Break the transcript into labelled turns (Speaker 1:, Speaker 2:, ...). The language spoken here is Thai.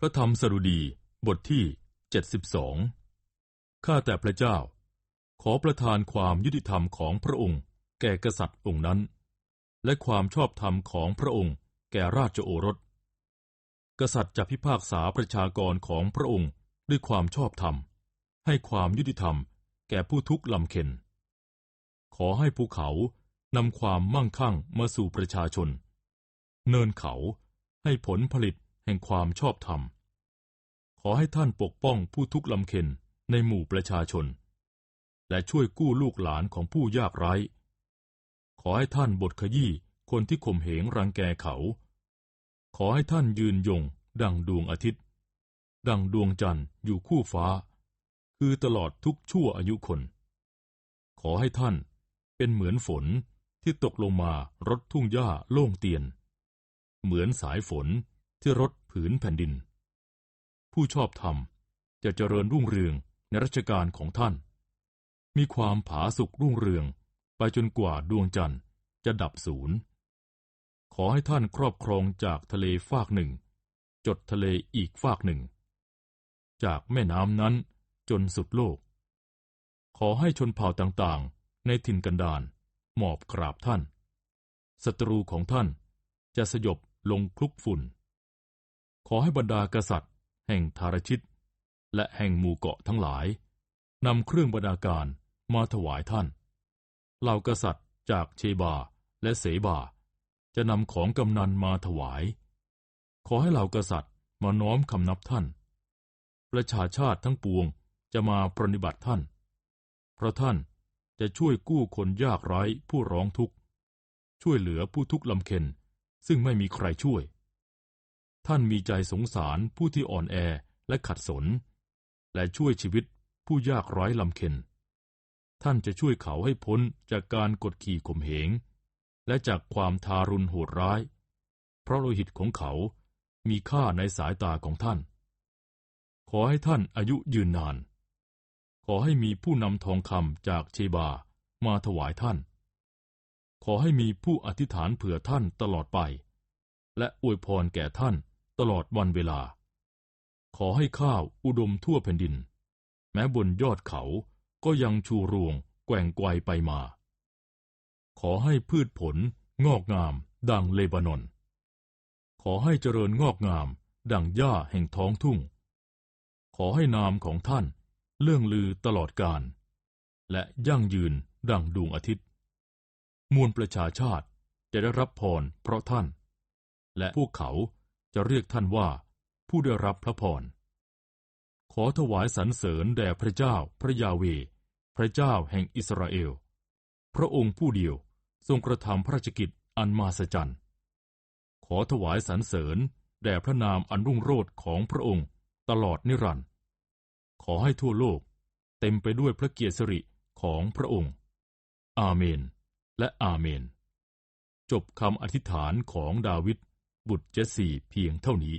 Speaker 1: พระธรรมสดุดีบทที่ 72 ข้าแต่พระเจ้า ขอประทานความยุติธรรมของพระองค์ แก่กษัตริย์องค์นั้น และความชอบธรรมของพระองค์ แก่ราชโอรส กษัตริย์จะพิพากษาประชากรของพระองค์ด้วยความชอบธรรม ให้ความยุติธรรม แก่ผู้ทุกข์ลำเค็น ขอให้ภูเขานำความมั่งคั่งมาสู่ประชาชน เนินเขาให้ผลผลิต แห่งความชอบธรรม ขอให้ท่านปกป้องผู้ทุกข์ลำเค็นในหมู่ประชาชน และช่วยกู้ลูกหลานของผู้ยากไร้ ขอให้ท่านบทขยี้คนที่ข่มเหงรังแกเขา ขอให้ท่านยืนยง ดังดวงอาทิตย์ ดังดวงจันทร์อยู่คู่ฟ้า คือตลอดทุกชั่วอายุคน ขอให้ท่านเป็นเหมือนฝนที่ตกลงมารดทุ่งหญ้าโล่งเตียน เหมือนสายฝน ที่รดผืนแผ่นดิน ผู้ชอบธรรมจะเจริญรุ่งเรืองในรัชกาลของท่าน มีความผาสุกรุ่งเรืองไปจนกว่าดวงจันทร์จะดับศูนย์ ขอให้ท่านครอบครองจากทะเลฟากหนึ่ง จดทะเลอีกฟากหนึ่ง จากแม่น้ำนั้นจนสุดโลก ขอให้ชนเผ่าต่างๆ ในถิ่นกันดารหมอบกราบท่าน ศัตรูของท่านจะสยบลงคลุกฝุ่น ขอให้บรรดากษัตริย์ แห่งธารชิต และแห่งหมู่เกาะทั้งหลายนำเครื่องบรรดาการมาถวายท่าน เหล่ากษัตริย์จากเชบาและเสบา จะนำของกำนันมาถวาย ขอให้เหล่ากษัตริย์มาน้อมคำนับท่าน ประชาชาติทั้งปวงจะมาปรนิบัติท่าน เพราะท่านจะช่วยกู้คนยากไร้ผู้ร้องทุกข์ ช่วยเหลือผู้ทุกข์ลำเค็นซึ่งไม่มีใครช่วย ท่านมีใจสงสารผู้ที่อ่อนแอและขัดสน และช่วยชีวิตผู้ยากไร้ลำเค็น ท่านจะช่วยเขาให้พ้นจากการกดขี่ข่มเหง และจากความทารุณโหดร้าย เพราะโลหิตของเขามีค่าในสายตาของท่าน ขอให้ท่านอายุยืนนาน ขอให้มีผู้นำทองคำจากเชบามาถวายท่าน ขอให้มีผู้อธิษฐานเผื่อท่านตลอดไป และอวยพรแก่ท่าน ตลอดวันเวลา ขอให้ข้าวอุดมทั่วแผ่นดิน แม้บนยอดเขาก็ยังชูรวงแกว่งไกวไปมา ขอให้พืชผลงอกงามดังเลบานอน ขอให้เจริญงอกงามดังหญ้าแห่งท้องทุ่ง ขอให้นามของท่านเรื่องลือตลอดกาลและยั่งยืนดังดวงอาทิตย์ มวลประชาชาติจะได้รับพรเพราะท่าน และพวกเขา จะเรียกท่านว่าผู้ได้รับพระพร ขอถวายสรรเสริญแด่พระเจ้าพระยาเว พระเจ้าแห่งอิสราเอล พระองค์ผู้เดียวทรงกระทำพระราชกิจอันมาสจันขอถวายสรรเสริญแด่พระนามอันรุ่งโรจน์ของพระองค์ตลอดนิรันดร์ ขอให้ทั่วโลกเต็มไปด้วยพระเกียรติสิริของพระองค์ อาเมน และอาเมน จบคำอธิษฐานของดาวิด บุตรเจสซีเพียงเท่านี้